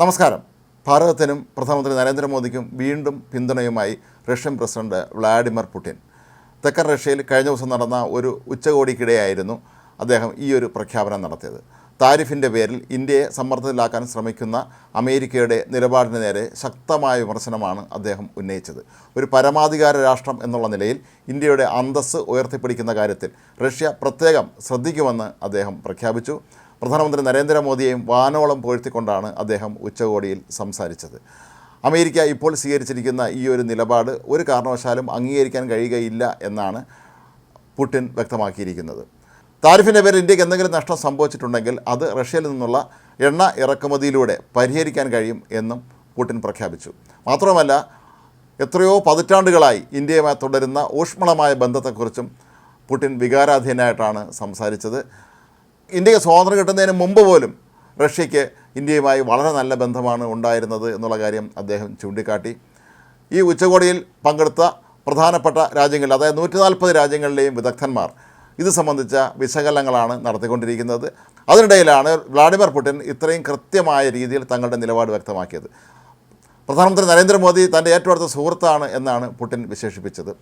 നമസ്കാരം. ഭാരതത്തിനും പ്രധാനമന്ത്രി നരേന്ദ്രമോദിക്കും വീണ്ടും പിന്തുണയുമായി റഷ്യൻ പ്രസിഡന്റ് വ്ളാഡിമിർ പുടിൻ. തെക്കൻ റഷ്യയിൽ കഴിഞ്ഞ ദിവസം നടന്ന ഒരു ഉച്ചകോടിക്കിടെയായിരുന്നു അദ്ദേഹം ഈ ഒരു പ്രഖ്യാപനം നടത്തിയത്. താരിഫിന്റെ പേരിൽ ഇന്ത്യയെ സമ്മർദ്ദത്തിലാക്കാൻ ശ്രമിക്കുന്ന അമേരിക്കയുടെ നിലപാടിന് നേരെ ശക്തമായ വിമർശനമാണ് അദ്ദേഹം ഉന്നയിച്ചത്. ഒരു പരമാധികാര രാഷ്ട്രം എന്നുള്ള നിലയിൽ ഇന്ത്യയുടെ അന്തസ്സ് ഉയർത്തിപ്പിടിക്കുന്ന കാര്യത്തിൽ റഷ്യ പ്രത്യേകം ശ്രദ്ധിക്കുമെന്ന് അദ്ദേഹം പ്രഖ്യാപിച്ചു. പ്രധാനമന്ത്രി നരേന്ദ്രമോദിയെയും വാനോളം പുകഴ്ത്തിക്കൊണ്ടാണ് അദ്ദേഹം ഉച്ചകോടിയിൽ സംസാരിച്ചത്. അമേരിക്ക ഇപ്പോൾ സ്വീകരിച്ചിരിക്കുന്ന ഈ ഒരു നിലപാട് ഒരു കാരണവശാലും അംഗീകരിക്കാൻ കഴിയുകയില്ല എന്നാണ് പുടിൻ വ്യക്തമാക്കിയിരിക്കുന്നത്. താരിഫിന്റെ പേരിൽ ഇന്ത്യയ്ക്ക് എന്തെങ്കിലും നഷ്ടം സംഭവിച്ചിട്ടുണ്ടെങ്കിൽ അത് റഷ്യയിൽ നിന്നുള്ള എണ്ണ ഇറക്കുമതിയിലൂടെ പരിഹരിക്കാൻ കഴിയും എന്നും പുടിൻ പ്രഖ്യാപിച്ചു. മാത്രമല്ല എത്രയോ പതിറ്റാണ്ടുകളായി ഇന്ത്യയുമായി തുടരുന്ന ഊഷ്മളമായ ബന്ധത്തെക്കുറിച്ചും പുടിൻ വികാരാധീനായിട്ടാണ് സംസാരിച്ചത്. ഇന്ത്യയ്ക്ക് സ്വാതന്ത്ര്യം കിട്ടുന്നതിന് മുമ്പ് പോലും റഷ്യയ്ക്ക് ഇന്ത്യയുമായി വളരെ നല്ല ബന്ധമാണ് ഉണ്ടായിരുന്നത് എന്നുള്ള കാര്യം അദ്ദേഹം ചൂണ്ടിക്കാട്ടി. ഈ ഉച്ചകോടിയിൽ പങ്കെടുത്ത പ്രധാനപ്പെട്ട രാജ്യങ്ങളിൽ അതായത് നൂറ്റി നാൽപ്പത് രാജ്യങ്ങളിലെയും വിദഗ്ധന്മാർ ഇത് സംബന്ധിച്ച വിശകലനങ്ങളാണ് നടത്തിക്കൊണ്ടിരിക്കുന്നത്. അതിനിടയിലാണ് വ്ളാഡിമിർ പുടിൻ ഇത്രയും കൃത്യമായ രീതിയിൽ തങ്ങളുടെ നിലപാട് വ്യക്തമാക്കിയത്. പ്രധാനമന്ത്രി നരേന്ദ്രമോദി തന്റെ ഏറ്റവും അടുത്ത സുഹൃത്താണ് എന്നാണ് പുടിൻ വിശേഷിപ്പിച്ചത്.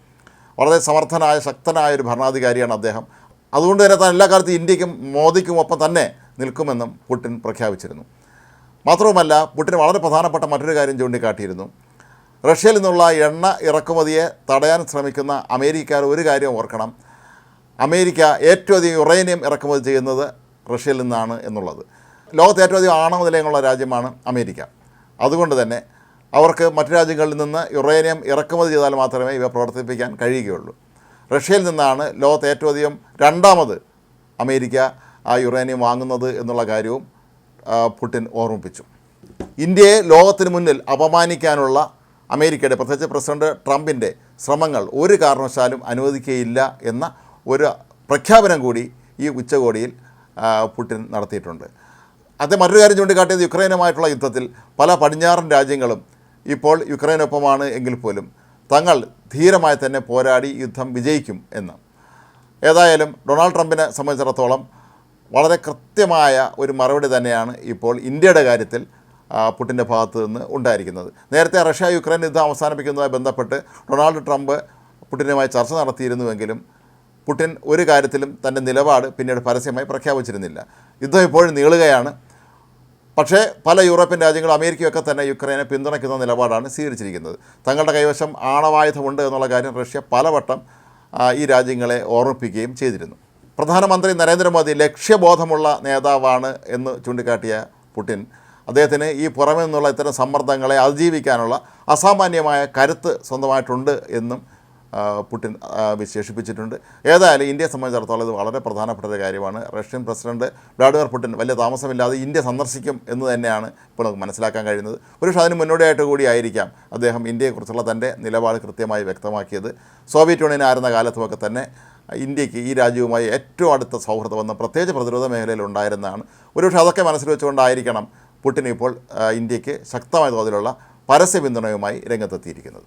വളരെ സമർത്ഥനായ ശക്തനായ ഒരു ഭരണാധികാരിയാണ് അദ്ദേഹം. അതുകൊണ്ട് തന്നെ താൻ എല്ലാ കാലത്തും ഇന്ത്യക്കും മോദിക്കും ഒപ്പം തന്നെ നിൽക്കുമെന്നും പുടിൻ പ്രഖ്യാപിച്ചിരുന്നു. മാത്രവുമല്ല പുടിൻ വളരെ പ്രധാനപ്പെട്ട മറ്റൊരു കാര്യം ചൂണ്ടിക്കാട്ടിയിരുന്നു. റഷ്യയിൽ നിന്നുള്ള എണ്ണ ഇറക്കുമതിയെ തടയാൻ ശ്രമിക്കുന്ന അമേരിക്കക്കാർ ഒരു കാര്യം ഓർക്കണം. അമേരിക്ക ഏറ്റവും അധികം യുറേനിയം ഇറക്കുമതി ചെയ്യുന്നത് റഷ്യയിൽ നിന്നാണ് എന്നുള്ളത്. ലോകത്ത് ഏറ്റവും അധികം ആണവ നിലയങ്ങളുള്ള രാജ്യമാണ് അമേരിക്ക. അതുകൊണ്ട് തന്നെ അവർക്ക് മറ്റു രാജ്യങ്ങളിൽ നിന്ന് യുറേനിയം ഇറക്കുമതി ചെയ്താൽ മാത്രമേ ഇവ പ്രവർത്തിപ്പിക്കാൻ കഴിയുകയുള്ളൂ. റഷ്യയിൽ നിന്നാണ് ലോകത്ത് ഏറ്റവും അധികം രണ്ടാമത് അമേരിക്ക ആ യുറേനിയം വാങ്ങുന്നത് എന്നുള്ള കാര്യവും പുടിൻ ഓർമ്മിപ്പിച്ചു. ഇന്ത്യയെ ലോകത്തിന് മുന്നിൽ അപമാനിക്കാനുള്ള അമേരിക്കയുടെ പ്രത്യേകിച്ച് പ്രസിഡന്റ് ട്രംപിന്റെ ശ്രമങ്ങൾ ഒരു കാരണവശാലും അനുവദിക്കുകയില്ല എന്ന ഒരു പ്രഖ്യാപനം കൂടി ഈ ഉച്ചകോടിയിൽ പുടിൻ നടത്തിയിട്ടുണ്ട്. അദ്ദേഹം മറ്റൊരു കാര്യം ചൂണ്ടിക്കാട്ടിയത് യുക്രൈനുമായിട്ടുള്ള യുദ്ധത്തിൽ പല പടിഞ്ഞാറൻ രാജ്യങ്ങളും ഇപ്പോൾ യുക്രൈനൊപ്പമാണ് എങ്കിൽ പോലും തങ്ങൾ ധീരമായി തന്നെ പോരാടി യുദ്ധം വിജയിക്കും എന്ന്. ഏതായാലും ഡൊണാൾഡ് ട്രംപിനെ സംബന്ധിച്ചിടത്തോളം വളരെ കൃത്യമായ ഒരു മറുപടി തന്നെയാണ് ഇപ്പോൾ ഇന്ത്യയുടെ കാര്യത്തിൽ പുട്ടിന്റെ ഭാഗത്തു നിന്ന് ഉണ്ടായിരിക്കുന്നത്. നേരത്തെ റഷ്യ യുക്രൈൻ യുദ്ധം അവസാനിപ്പിക്കുന്നതുമായി ബന്ധപ്പെട്ട് ഡൊണാൾഡ് ട്രംപ് പുടിനുമായി ചർച്ച നടത്തിയിരുന്നുവെങ്കിലും പുട്ടിൻ ഒരു കാര്യത്തിലും തന്റെ നിലപാട് പിന്നീട് പരസ്യമായി പ്രഖ്യാപിച്ചിരുന്നില്ല. യുദ്ധം ഇപ്പോഴും നീളുകയാണ്. പക്ഷേ പല യൂറോപ്യൻ രാജ്യങ്ങളും അമേരിക്കയൊക്കെ തന്നെ യുക്രൈനെ പിന്തുണയ്ക്കുന്ന നിലപാടാണ് സ്വീകരിച്ചിരിക്കുന്നത്. തങ്ങളുടെ കൈവശം ആണവായുധമുണ്ട് എന്നുള്ള കാര്യം റഷ്യ പലവട്ടം ഈ രാജ്യങ്ങളെ ഓർമ്മിപ്പിക്കുകയും ചെയ്തിരുന്നു. പ്രധാനമന്ത്രി നരേന്ദ്രമോദി ലക്ഷ്യബോധമുള്ള നേതാവാണ് എന്ന് ചൂണ്ടിക്കാട്ടിയ പുടിൻ അദ്ദേഹത്തിന് ഈ പുറമെ നിന്നുള്ള ഇത്തരം സമ്മർദ്ദങ്ങളെ അതിജീവിക്കാനുള്ള അസാമാന്യമായ കരുത്ത് സ്വന്തമായിട്ടുണ്ട് എന്നും പുടിൻ വിശേഷിപ്പിച്ചിട്ടുണ്ട്. ഏതായാലും ഇന്ത്യയെ സംബന്ധിച്ചിടത്തോളം ഇത് വളരെ പ്രധാനപ്പെട്ട ഒരു കാര്യമാണ്. റഷ്യൻ പ്രസിഡന്റ് വ്ളാഡിമിർ പുടിൻ വലിയ താമസമില്ലാതെ ഇന്ത്യ സന്ദർശിക്കും എന്ന് തന്നെയാണ് ഇപ്പോൾ നമുക്ക് മനസ്സിലാക്കാൻ കഴിയുന്നത്. ഒരുപക്ഷെ അതിന് മുന്നോടിയായിട്ട് കൂടി ആയിരിക്കാം അദ്ദേഹം ഇന്ത്യയെക്കുറിച്ചുള്ള തന്റെ നിലപാട് കൃത്യമായി വ്യക്തമാക്കിയത്. സോവിയറ്റ് യൂണിയൻ ആയിരുന്ന കാലത്തുമൊക്കെ തന്നെ ഇന്ത്യയ്ക്ക് ഈ രാജ്യവുമായി ഏറ്റവും അടുത്ത സൗഹൃദമെന്ന് പ്രത്യേകിച്ച് പ്രതിരോധ മേഖലയിൽ ഉണ്ടായിരുന്നതാണ്. ഒരുപക്ഷെ അതൊക്കെ മനസ്സിൽ വെച്ചുകൊണ്ടായിരിക്കണം പുടിൻ ഇപ്പോൾ ഇന്ത്യയ്ക്ക് ശക്തമായ തോതിലുള്ള പരസ്യ പിന്തുണയുമായി രംഗത്തെത്തിയിരിക്കുന്നത്.